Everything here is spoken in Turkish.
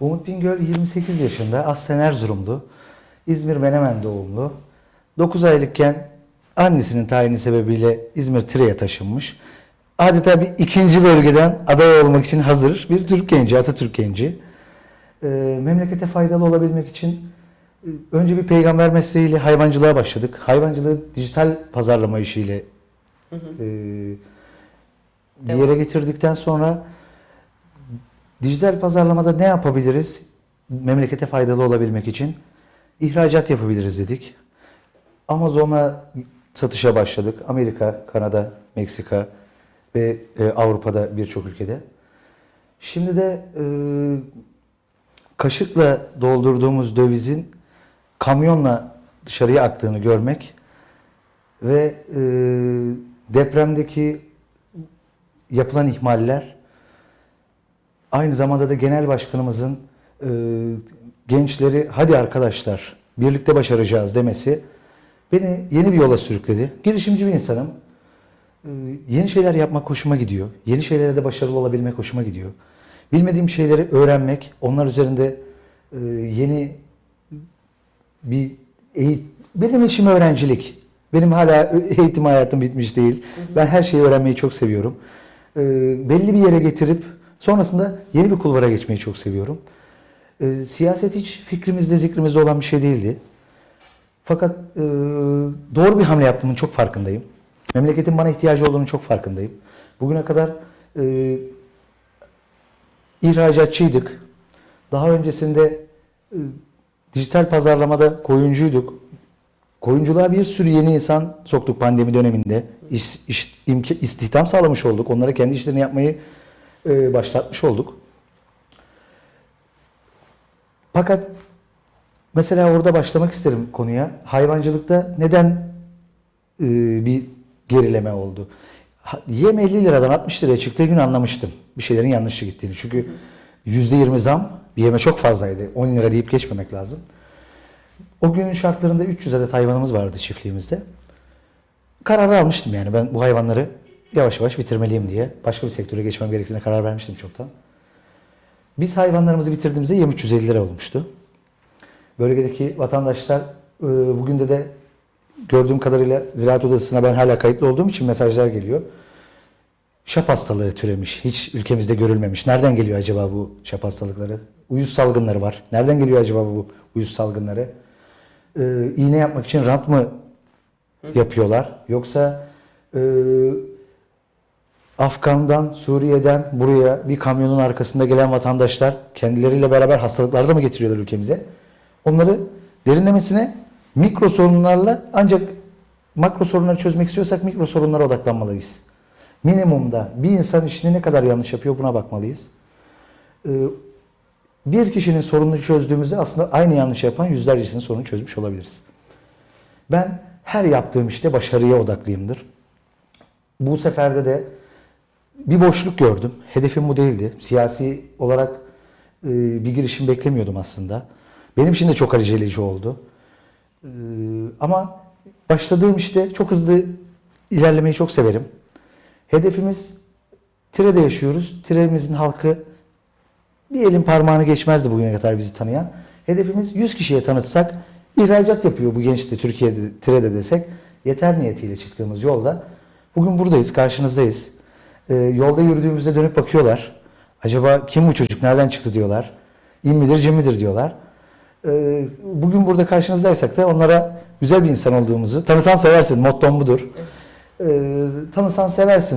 Umut Bingöl 28 yaşında, aslen Erzurumlu, İzmir Menemen doğumlu. 9 aylıkken annesinin tayini sebebiyle İzmir Tire'ye taşınmış. Adeta bir ikinci bölgeden aday olmak için hazır bir Türk genci, Atatürk genci. Ee, memlekete faydalı olabilmek için e, önce bir peygamber mesleğiyle hayvancılığa başladık. Hayvancılığı dijital pazarlama işiyle e, bir yere getirdikten sonra dijital pazarlamada ne yapabiliriz? Memlekete faydalı olabilmek için ihracat yapabiliriz dedik. Amazon'a satışa başladık. Amerika, Kanada, Meksika ve e, Avrupa'da birçok ülkede. Şimdi de e, kaşıkla doldurduğumuz dövizin kamyonla dışarıya aktığını görmek ve e, depremdeki yapılan ihmaller aynı zamanda da genel başkanımızın e, gençleri hadi arkadaşlar birlikte başaracağız demesi beni yeni bir yola sürükledi. Girişimci bir insanım. E, yeni şeyler yapmak hoşuma gidiyor. Yeni şeylere de başarılı olabilmek hoşuma gidiyor. Bilmediğim şeyleri öğrenmek, onlar üzerinde e, yeni bir eğit benim işim öğrencilik. Benim hala eğitim hayatım bitmiş değil. Ben her şeyi öğrenmeyi çok seviyorum. E, belli bir yere getirip sonrasında yeni bir kulvara geçmeyi çok seviyorum. E, siyaset hiç fikrimizde, zikrimizde olan bir şey değildi. Fakat e, doğru bir hamle yaptığımın çok farkındayım. Memleketin bana ihtiyacı olduğunu çok farkındayım. Bugüne kadar e, ihracatçıydık. Daha öncesinde e, dijital pazarlamada koyuncuyduk. Koyunculuğa bir sürü yeni insan soktuk pandemi döneminde. İş, iş, imka- istihdam sağlamış olduk. Onlara kendi işlerini yapmayı e, başlatmış olduk. Fakat mesela orada başlamak isterim konuya. Hayvancılıkta neden e, bir gerileme oldu? Yem 50 liradan 60 liraya çıktığı gün anlamıştım bir şeylerin yanlışa gittiğini. Çünkü %20 zam bir yeme çok fazlaydı. 10 lira deyip geçmemek lazım. O günün şartlarında 300 adet hayvanımız vardı çiftliğimizde. Kararı almıştım yani ben bu hayvanları yavaş yavaş bitirmeliyim diye. Başka bir sektöre geçmem gerektiğine karar vermiştim çoktan. Biz hayvanlarımızı bitirdiğimizde yem 350 lira olmuştu. Bölgedeki vatandaşlar e, bugün de de gördüğüm kadarıyla Ziraat Odası'na ben hala kayıtlı olduğum için mesajlar geliyor. Şap hastalığı türemiş. Hiç ülkemizde görülmemiş. Nereden geliyor acaba bu şap hastalıkları? Uyuz salgınları var. Nereden geliyor acaba bu uyuz salgınları? Ee, iğne yapmak için rant mı yapıyorlar? Yoksa e, Afgan'dan, Suriye'den buraya bir kamyonun arkasında gelen vatandaşlar kendileriyle beraber hastalıklar da mı getiriyorlar ülkemize? Onları derinlemesine mikro sorunlarla ancak makro sorunları çözmek istiyorsak mikro sorunlara odaklanmalıyız. Minimumda bir insan işini ne kadar yanlış yapıyor buna bakmalıyız. Ee, bir kişinin sorununu çözdüğümüzde aslında aynı yanlış yapan yüzlercesinin sorununu çözmüş olabiliriz. Ben her yaptığım işte başarıya odaklıyımdır. Bu seferde de bir boşluk gördüm. Hedefim bu değildi. Siyasi olarak e, bir girişim beklemiyordum aslında. Benim için de çok aceleci oldu. E, ama başladığım işte çok hızlı ilerlemeyi çok severim. Hedefimiz Tire'de yaşıyoruz. Tire'mizin halkı bir elin parmağını geçmezdi bugüne kadar bizi tanıyan. Hedefimiz 100 kişiye tanıtsak ihracat yapıyor bu genç de Türkiye'de Tire'de desek yeter niyetiyle çıktığımız yolda. Bugün buradayız, karşınızdayız. Ee, yolda yürüdüğümüzde dönüp bakıyorlar. Acaba kim bu çocuk, nereden çıktı diyorlar. İn midir, cin midir diyorlar. Ee, bugün burada karşınızdaysak da onlara güzel bir insan olduğumuzu, tanısan seversin, mottom budur. Ee, tanısan seversin.